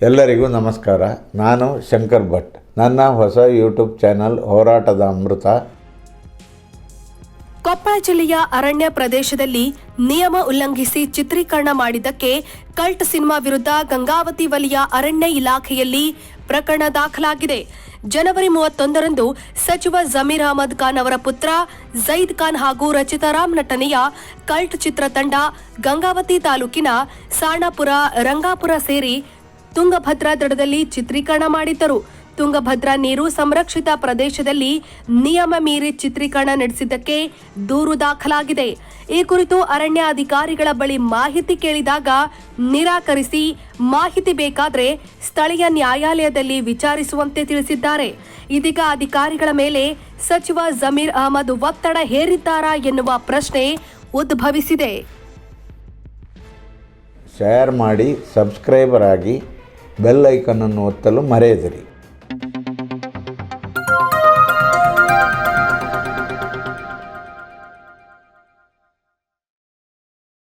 ಎಲ್ಲರಿಗೂ ನಮಸ್ಕಾರ. ನಾನು ಶಂಕರ್ ಭಟ್. ನನ್ನ ಹೊಸ ಯೂಟ್ಯೂಬ್ ಚಾನಲ್ ಹೋರಾಟದ ಅಮೃತ. ಕೊಪ್ಪಳ ಜಿಲ್ಲೆಯ ಅರಣ್ಯ ಪ್ರದೇಶದಲ್ಲಿ ನಿಯಮ ಉಲ್ಲಂಘಿಸಿ ಚಿತ್ರೀಕರಣ ಮಾಡಿದ್ದಕ್ಕೆ ಕಲ್ಟ್ ಸಿನಿಮಾ ವಿರುದ್ಧ ಗಂಗಾವತಿ ವಲಯ ಅರಣ್ಯ ಇಲಾಖೆಯಲ್ಲಿ ಪ್ರಕರಣ ದಾಖಲಾಗಿದೆ. ಜನವರಿ ಮೂವತ್ತೊಂದರಂದು ಸಚಿವ ಜಮೀರ್ ಅಹಮದ್ ಖಾನ್ ಅವರ ಪುತ್ರ ಜೈದ್ ಖಾನ್ ಹಾಗೂ ರಚಿತಾರಾಮ್ ನಟನೆಯ ಕಲ್ಟ್ ಚಿತ್ರತಂಡ ಗಂಗಾವತಿ ತಾಲೂಕಿನ ಸಾಣಾಪುರ ರಂಗಾಪುರ ಸೇರಿ ತುಂಗಭದ್ರಾ ದಡದಲ್ಲಿ ಚಿತ್ರೀಕರಣ ಮಾಡಿದ್ದರು. ತುಂಗಭದ್ರಾ ನೀರು ಸಂರಕ್ಷಿತ ಪ್ರದೇಶದಲ್ಲಿ ನಿಯಮ ಮೀರಿ ಚಿತ್ರೀಕರಣ ನಡೆಸಿದ್ದಕ್ಕೆ ದೂರು ದಾಖಲಾಗಿದೆ. ಈ ಕುರಿತು ಅರಣ್ಯ ಅಧಿಕಾರಿಗಳ ಬಳಿ ಮಾಹಿತಿ ಕೇಳಿದಾಗ ನಿರಾಕರಿಸಿ ಮಾಹಿತಿ ಬೇಕಾದರೆ ಸ್ಥಳೀಯ ನ್ಯಾಯಾಲಯದಲ್ಲಿ ವಿಚಾರಿಸುವಂತೆ ತಿಳಿಸಿದ್ದಾರೆ. ಇದೀಗ ಅಧಿಕಾರಿಗಳ ಮೇಲೆ ಸಚಿವ ಜಮೀರ್ ಅಹಮದ್ ಒತ್ತಡ ಹೇರಿದ್ದಾರಾ ಎನ್ನುವ ಪ್ರಶ್ನೆ ಉದ್ಭವಿಸಿದೆ. ಶೇರ್ ಮಾಡಿ ಸಬ್ಸ್ಕ್ರೈಬರ್ ಆಗಿ ಬೆಲ್ ಐಕನನ್ನು ಒತ್ತಲು ಮರೆಯದಿರಿ.